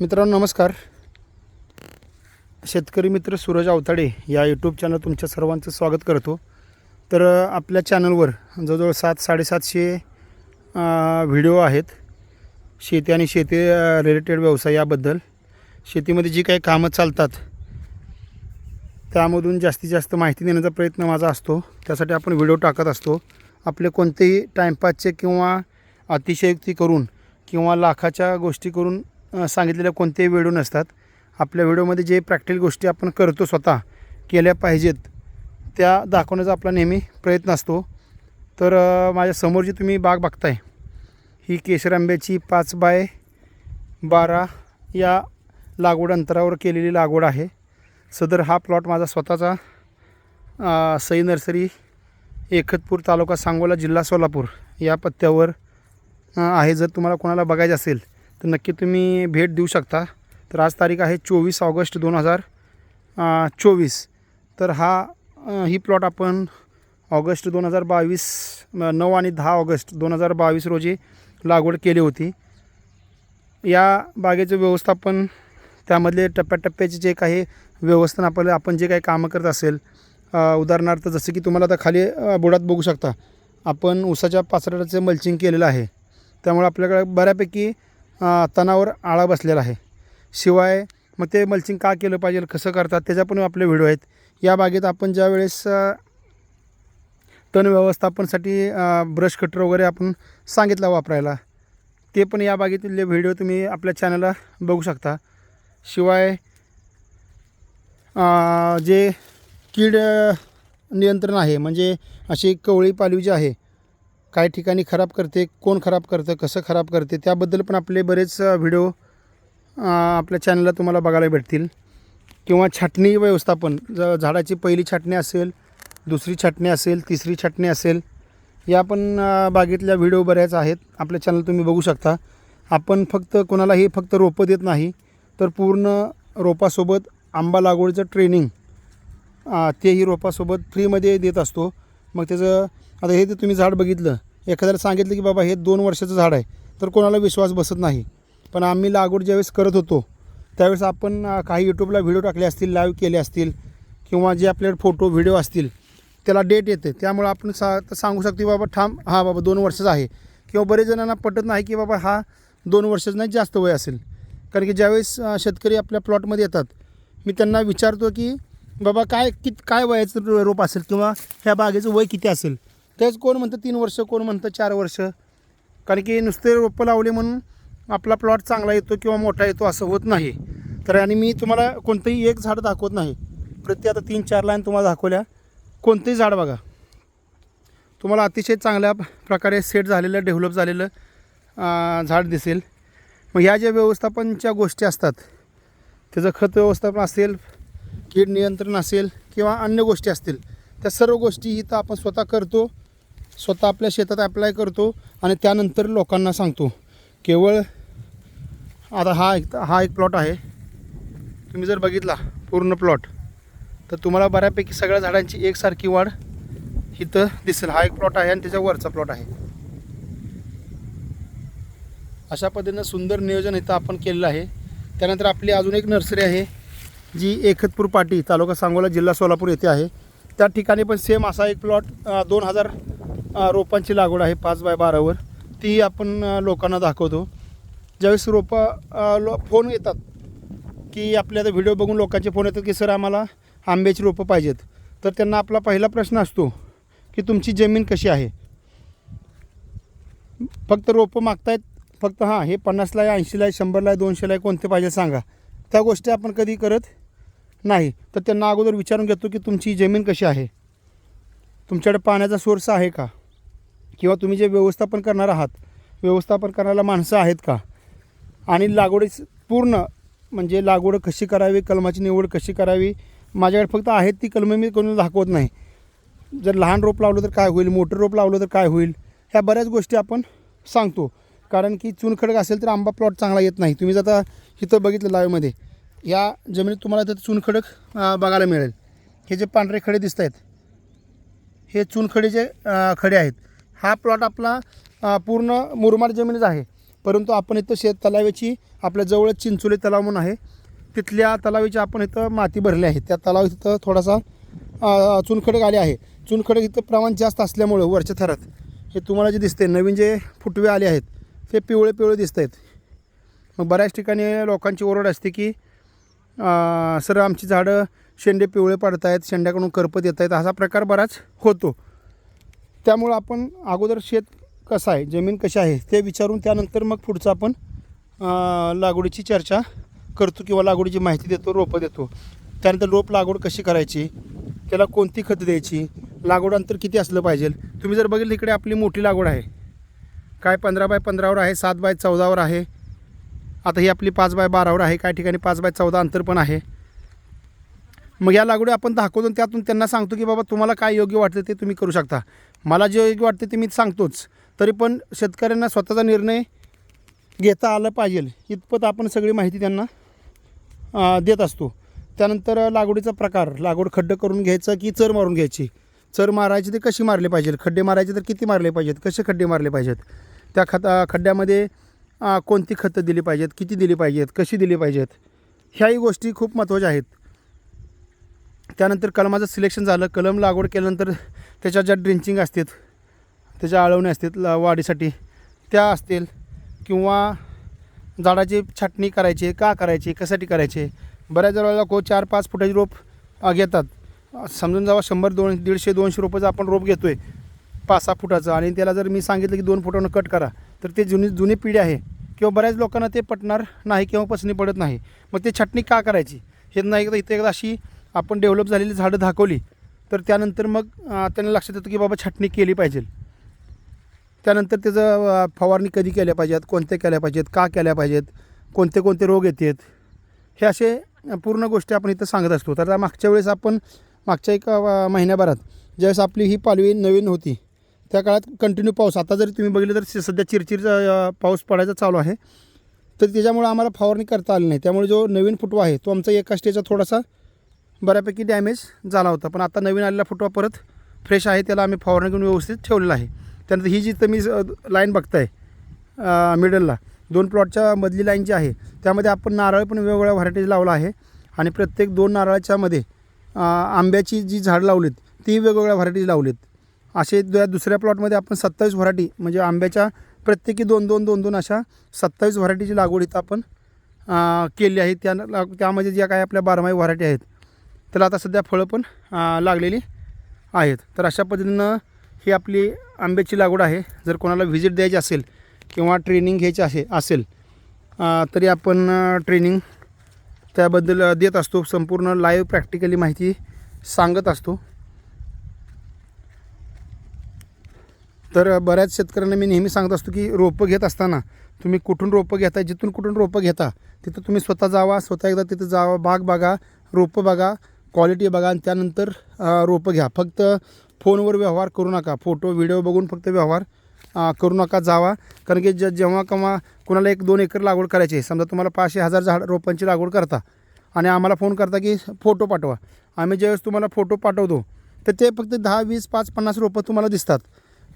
मित्रांनो नमस्कार. शेतकरी मित्र सूरज आवताडे या यूट्यूब चॅनल तुमच्या सर्वांचं स्वागत करतो. तर आपल्या चॅनलवर जवळजवळ सात साडेसातशे व्हिडिओ आहेत. शेती आणि शेती रिलेटेड व्यवसाय याबद्दल. शेतीमध्ये जी काही कामं चालतात त्यामधून जास्तीत जास्त माहिती देण्याचा प्रयत्न माझा असतो. त्यासाठी आपण व्हिडिओ टाकत असतो. आपले कोणतेही टाईमपासचे किंवा अतिशयोक्ती करून किंवा लाखाच्या गोष्टी करून सांगितलेल्या कोणतेही व्हिडिओ नसतात. आपल्या व्हिडिओमध्ये जे प्रॅक्टिकल गोष्टी आपण करतो स्वतः केल्या पाहिजेत त्या दाखवण्याचा आपला नेहमी प्रयत्न असतो. तर माझ्यासमोर माझ्या जी तुम्ही बाग बघताय ही केशर आंब्याची पाच बाय बारा या लागवड अंतरावर केलेली लागवड आहे. सदर हा प्लॉट माझा स्वतःचा सई नर्सरी एकतपूर तालुका सांगोला जिल्हा सोलापूर या पत्त्यावर आहे. जर तुम्हाला कोणाला बघायचं असेल तर नक्की तुम्ही भेट देऊ शकता. तर आज तारीख आहे चोवीस ऑगस्ट दोन हजार चोवीस. तर हा ही प्लॉट आपण ऑगस्ट दोन हजार बावीस नऊ आणि दहा ऑगस्ट दोन हजार बावीस रोजी लागवड केली होती. या बागेचं व्यवस्थापन त्यामधले टप्प्याटप्प्याचे जे काही व्यवस्थापन आपल्याला आपण जे काही कामं करत असेल उदाहरणार्थ जसं की तुम्हाला आता खाली बुडात बघू शकता. आपण ऊसाच्या पाचराचं मल्चिंग केलेलं आहे. त्यामुळे आपल्याकडे बऱ्यापैकी तणावर आळा बसलेला आहे. शिवाय मग ते मल्चिंग का केलं पाहिजे कसं करतात त्याच्या पण आपले व्हिडिओ आहेत. या बागेत आपण ज्या वेळेस तण व्यवस्थापनासाठी ब्रश कटर वगैरे आपण सांगितला वापरायला ते पण या बागेतील व्हिडिओ तुम्ही आपल्या चॅनलला बघू शकता. शिवाय जे कीड नियंत्रण आहे म्हणजे अशी कवळी पालवी जी आहे काय ठिकाणी खराब करते कोण खराब करतं कसं खराब करते त्याबद्दल पण आपले बरेच व्हिडिओ आपल्या चॅनलला तुम्हाला बघायला भेटतील. किंवा छाटणी व्यवस्थापन ज झाडाची पहिली छाटणी असेल दुसरी छाटणी असेल तिसरी छाटणी असेल या पण बागेतल्या व्हिडिओ बऱ्याच आहेत. आपल्या चॅनल तुम्ही बघू शकता. आपण फक्त कोणालाही फक्त रोपं देत नाही तर पूर्ण रोपासोबत आंबा लागवडीचं ट्रेनिंग तेही रोपासोबत फ्रीमध्ये देत असतो. मग त्याचं आता हे जे तुम्ही झाड बघितलं एखाद्याला सांगितलं की बाबा हे दोन वर्षाचं झाड आहे. तर कोणाला विश्वास बसत नाही. पण आम्ही लागवड ज्यावेळेस करत होतो त्यावेळेस आपण काही यूट्यूबला व्हिडिओ टाकले असतील लाईव्ह केले असतील किंवा जे आपल्याकडे फोटो व्हिडिओ असतील त्याला डेट येते. त्यामुळे आपण सा तर सांगू शकतो की बाबा ठाम हा बाबा दोन वर्षाचा आहे. किंवा बरेच जणांना पटत नाही की बाबा हा दोन वर्षाचा नाही जास्त वय असेल. कारण की ज्यावेळेस शेतकरी आपल्या प्लॉटमध्ये येतात मी त्यांना विचारतो की बाबा काय कित काय वयाचं रो- रोप असेल? किंवा ह्या बागेचं वय किती असेल? तेच कोण म्हणतं तीन वर्ष कोण म्हणतं चार वर्ष? कारण की नुसते रोपं लावले म्हणून आपला प्लॉट चांगला येतो किंवा मोठा येतो असं होत नाही. तर आणि मी तुम्हाला कोणतंही एक झाड दाखवत नाही. प्रत्येक आता तीन चार लाईन तुम्हाला दाखवल्या. कोणतंही झाड बघा. तुम्हाला अतिशय चांगल्या प्रकारे सेट झालेलं डेव्हलप झालेलं झाड दिसेल. मग ह्या ज्या व्यवस्थापनच्या गोष्टी असतात त्याचं खत व्यवस्थापन असेल कीड नियंत्रण असेल किंवा अन्य गोष्टी असतील त्या सर्व गोष्टी इथं आपण स्वतः करतो. स्वतः आपल्या शेतात अप्लाय करतो आणि त्यानंतर लोकांना सांगतो. केवळ आता हा एक हा एक प्लॉट आहे. तुम्ही जर बघितला पूर्ण प्लॉट तर तुम्हाला बऱ्यापैकी सगळ्या झाडांची एकसारखी वाढ इथं दिसेल. हा एक प्लॉट आहे आणि त्याच्या वरचा प्लॉट आहे. अशा पद्धतीनं सुंदर नियोजन इथं आपण केलेलं आहे. त्यानंतर आपली अजून एक नर्सरी आहे जी एकतपूर पाटी तालुका सांगोला जिल्हा सोलापूर येथे आहे. त्या ठिकाणी पण सेम असा एक प्लॉट दोन हजार रोपांची लागवड आहे पाच बाय बारावर. ती आपण लोकांना दाखवतो. ज्यावेळेस रोपं लो फोन येतात की आपल्याला आता व्हिडिओ बघून लोकांचे फोन येतात की सर आम्हाला आंब्याची रोपं पाहिजेत. तर त्यांना आपला पहिला प्रश्न असतो की तुमची जमीन कशी आहे? फक्त रोपं मागतायत फक्त हां हे पन्नासला आहे ऐंशीला आहे शंभरला आहे दोनशेला आहे कोणते पाहिजे सांगा. त्या गोष्टी आपण कधी करत नाही. तर त्यांना अगोदर विचारून घेतो की तुमची जमीन कशी आहे? तुमच्याकडे पाण्याचा सोर्स आहे का? किंवा तुम्ही जे व्यवस्थापन करणार आहात व्यवस्थापन करायला माणसं आहेत का? आणि लागवडीस पूर्ण म्हणजे लागवड कशी करावी कलमाची निवड कशी करावी? माझ्याकडे फक्त आहेत ती कलमे मी कोणी दाखवत नाही. जर लहान रोप लावलं तर काय होईल? मोठं रोप लावलं तर काय होईल? ह्या बऱ्याच गोष्टी आपण सांगतो. कारण की चुनखडक असेल तर आंबा प्लॉट चांगला येत नाही. तुम्ही जर आता इथं बघितलं लावेमध्ये या जमिनीत तुम्हाला तर चुनखडक बघायला मिळेल. हे जे पांढरे खडे दिसत आहेत हे चुनखडीचे जे खडे आहेत हा प्लॉट आपला पूर्ण मुरमाड जमीनच आहे. परंतु आपण इथं शेत तलावाची आपल्या जवळच चिंचोली तलाव म्हणून आहे. तिथल्या तलावाची आपण इथं माती भरली आहे. त्या तलाव इथं थोडासा चुनखडक आले आहे. चुनखडक इथं प्रमाण जास्त असल्यामुळं वरच्या थरात हे तुम्हाला जे दिसते नवीन जे फुटवे आले आहेत ते पिवळे पिवळे दिसत आहेत मग बऱ्याच ठिकाणी लोकांची ओरड असते की सर आमची झाडं शेंडे पिवळे पडत आहेत शेंड्याकडून करपत येत आहेत असा प्रकार बराच होतो. त्यामुळं आपण अगोदर शेत कसं आहे जमीन कशी आहे ते विचारून त्यानंतर मग पुढचं आपण लागवडीची चर्चा करतो किंवा लागवडीची माहिती देतो रोपं देतो. त्यानंतर रोप लागवड कशी करायची त्याला कोणती खतं द्यायची लागवड अंतर किती असलं पाहिजे. तुम्ही जर बघितलं इकडे आपली मोठी लागवड आहे. काय पंधरा बाय पंधरावर आहे सात बाय चौदावर आहे. आता ही आपली पाच बाय बारावर आहे काही ठिकाणी पाच बाय चौदा अंतर पण आहे. मग या लागवडी आपण दाखवतो त्यातून त्यांना सांगतो की बाबा तुम्हाला काय योग्य वाटतं ते तुम्ही करू शकता. मला जे योग्य वाटतं ते मी सांगतोच. तरी पण शेतकऱ्यांना स्वतःचा निर्णय घेता आलं पाहिजे. इतपत आपण सगळी माहिती त्यांना देत असतो. त्यानंतर लागवडीचा प्रकार लागवड खड्डं करून घ्यायचं की चर मारून घ्यायची? चर मारायची ते कशी मारले पाहिजेत? खड्डे मारायचे तर किती मारले पाहिजेत? कसे खड्डे मारले पाहिजेत? त्या खत खड्ड्यामध्ये कोणती खतं दिली पाहिजेत? किती दिली पाहिजेत? कशी दिली पाहिजेत? ह्याही गोष्टी खूप महत्त्वाच्या आहेत. त्यानंतर कलमाचं सिलेक्शन झालं. कलम लागवड केल्यानंतर त्याच्या ज्या ड्रिंचिंग असतात त्याच्या आळवणी असतात ला- वाढीसाठी त्या असतील किंवा झाडाची छाटणी करायची का करायची कशासाठी करायची? बऱ्याच वेळेला को चार पाच फुटाची रोप घेतात. समजून जावा शंभर दोन दीडशे दोनशे रोपाचं आपण रोप घेतो आहे पाच सहा फुटाचं. आणि त्याला जर मी सांगितलं की दोन फुटानं कट करा तर ते जुनी जुनी पिढी आहे. किंवा बऱ्याच लोकांना ते पटणार नाही किंवा पसणी पडत नाही. मग ते छाटणी का करायची? हे नाही एकदा इथे एकदा अशी आपण डेव्हलप झालेली झाडं दाखवली तर त्यानंतर मग त्यांना लक्षात येतं की बाबा छाटणी केली पाहिजे. त्यानंतर त्याचं फवारणी कधी केल्या पाहिजेत कोणत्या केल्या पाहिजेत का केल्या पाहिजेत कोणते कोणते रोग येतात हे असे पूर्ण गोष्टी आपण इथं सांगत असतो. तर मागच्या वेळेस आपण मागच्या एका महिन्याभरात ज्यावेळेस आपली ही पालवी नवीन होती त्या काळात कंटिन्यू पाऊस आता जरी तुम्ही बघितलं तर सध्या चिरचिरचा पाऊस पडायचा चालू आहे तर त्याच्यामुळं आम्हाला फवारणी करता आली नाही. त्यामुळे जो नवीन फुटवा आहे तो आमचा एका स्टेजचा थोडासा बऱ्यापैकी डॅमेज झाला होता. पण आता नवीन आलेला फुटवा परत फ्रेश आहे त्याला आम्ही फवारणी घेऊन व्यवस्थित ठेवलेला आहे. त्यानंतर ही जी तुम्ही लाईन बघताय मिडलला दोन प्लॉटच्या मधली लाईन जी आहे त्यामध्ये आपण नारळ पण वेगवेगळ्या व्हरायटीज लावला आहे. आणि प्रत्येक दोन नारळाच्यामध्ये आंब्याची जी झाडं लावलीत ती वेगवेगळ्या व्हरायटीज लावलीत. असे दुसऱ्या प्लॉटमध्ये आपण सत्तावीस व्हरायटी म्हणजे आंब्याच्या प्रत्येकी दोन दोन दोन दोन अशा सत्तावीस व्हरायटीची लागवड इथं आपण केली आहे. त्या त्यामध्ये ज्या काही आपल्या बारमाही व्हरायटी आहेत त्याला आता सध्या फळं पण लागलेली आहेत. तर अशा पद्धतीनं ही आपली आंब्याची लागवड आहे. जर कोणाला व्हिजिट द्यायची असेल किंवा ट्रेनिंग घ्यायची असे असेल तरी आपण ट्रेनिंग त्याबद्दल देत असतो. संपूर्ण लाईव्ह प्रॅक्टिकली माहिती सांगत असतो. तर बऱ्याच शेतकऱ्यांना मी नेहमी सांगत असतो की रोपं घेत असताना तुम्ही कुठून रोपं घेता जिथून कुठून रोपं घेता तिथं तुम्ही स्वतः जावा स्वतः एकदा तिथं जावा बाग बघा रोपं बघा क्वालिटी बघा आणि त्यानंतर रोपं घ्या. फक्त फोनवर व्यवहार करू नका. फोटो व्हिडिओ बघून फक्त व्यवहार करू नका जावा. कारण की ज जेव्हा केव्हा कोणाला एक दोन एकर लागवड करायची आहे समजा तुम्हाला पाचशे हजार झाड रोपांची लागवड करता आणि आम्हाला फोन करता की फोटो पाठवा. आम्ही ज्यावेळेस तुम्हाला फोटो पाठवतो तर ते फक्त दहा वीस पाच पन्नास रोपं तुम्हाला दिसतात.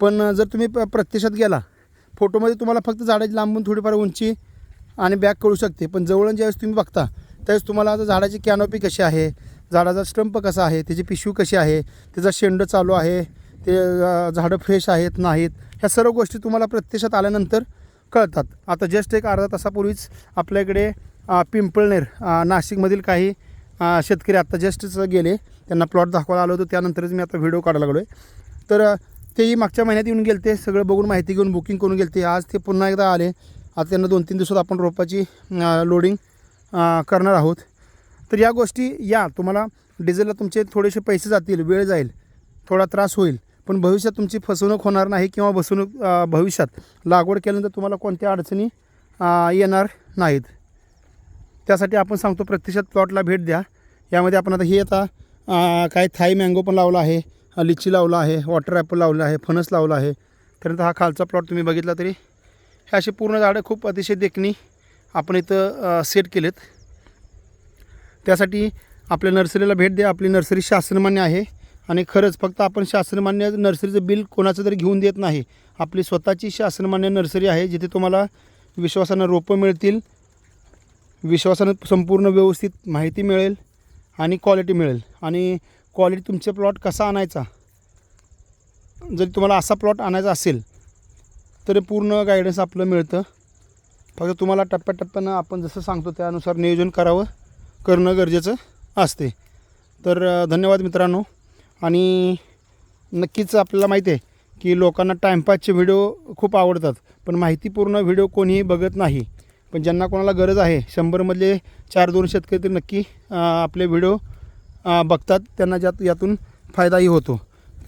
पण जर तुम्ही प प्रत्यक्षात गेला फोटोमध्ये तुम्हाला फक्त झाडाची लांबून थोडीफार उंची आणि बॅग कळू शकते. पण जवळून ज्यावेळेस तुम्ही बघता त्यावेळेस तुम्हाला आता झाडाची कॅनोपी कशी आहे झाडाचा स्टंप कसा आहे त्याची पिशवी कशी आहे त्याचा शेंड चालू आहे ते झाडं फ्रेश आहेत नाहीत ह्या सर्व गोष्टी तुम्हाला प्रत्यक्षात आल्यानंतर कळतात. आता जस्ट एक अर्धा तासापूर्वीच आपल्या इकडे पिंपळनेर नाशिकमधील काही शेतकरी आत्ता जस्टच गेले त्यांना प्लॉट दाखवायला आलो होतो त्यानंतरच मी आता व्हिडिओ काढायला लागलो आहे तर तेही मागच्या महिन्यात येऊन गेले ते सगळं बघून माहिती घेऊन बुकिंग करून गेले ते आज ते पुन्हा एकदा आले. आता त्यांना दोन तीन दिवसात आपण रोपाची लोडिंग करणार आहोत. तर या गोष्टी या. तुम्हाला डिझेलला तुमचे थोडेसे पैसे जातील वेळ जाईल थोडा त्रास होईल. पण भविष्यात तुमची फसवणूक होणार नाही किंवा फसवणूक भविष्यात लागवड केल्यानंतर तुम्हाला कोणत्या अडचणी येणार नाहीत. त्यासाठी आपण सांगतो प्रत्यक्षात प्लॉटला भेट द्या. यामध्ये आपण आता हे आता काय थाई मँगो पण लावला आहे लिची लावला आहे वॉटर ॲपल लावलं आहे फणस लावला आहे. त्यानंतर हा खालचा प्लॉट तुम्ही बघितला तरी हे असे पूर्ण झाडं खूप अतिशय देखणी आपण इथं सेट केलेत. त्यासाठी आपल्या नर्सरीला भेट द्या. आपली नर्सरी शासनमान्य आहे. आणि खरंच फक्त आपण शासनमान्य नर्सरीचं बिल कोणाचं तरी घेऊन देत नाही. आपली स्वतःची शासनमान्य नर्सरी आहे जिथे तुम्हाला विश्वासानं रोपं मिळतील. विश्वासानं संपूर्ण व्यवस्थित माहिती मिळेल आणि क्वालिटी मिळेल. आणि क्वालिटी तुमचे प्लॉट कसा आणायचा? जर तुम्हाला असा प्लॉट आणायचा असेल तर पूर्ण गायडन्स आपलं मिळतं. फक्त तुम्हाला टप्प्याटप्प्यानं आपण जसं सांगतो त्यानुसार नियोजन करावं. करणं गरजेचं असते. तर धन्यवाद मित्रांनो. आणि नक्कीच आपल्याला माहिती आहे की लोकांना टाईमपासचे व्हिडिओ खूप आवडतात. पण माहितीपूर्ण व्हिडिओ कोणीही बघत नाही. पण ज्यांना कोणाला गरज आहे शंभरमधले चार दोन शेतकरी तर नक्की आपले व्हिडिओ बघतात. त्यांना ज्यात यातून फायदाही होतो.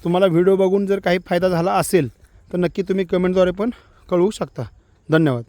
तुम्हाला व्हिडिओ बघून जर काही फायदा झाला असेल तर नक्की तुम्ही कमेंटद्वारे पण कळवू शकता. धन्यवाद.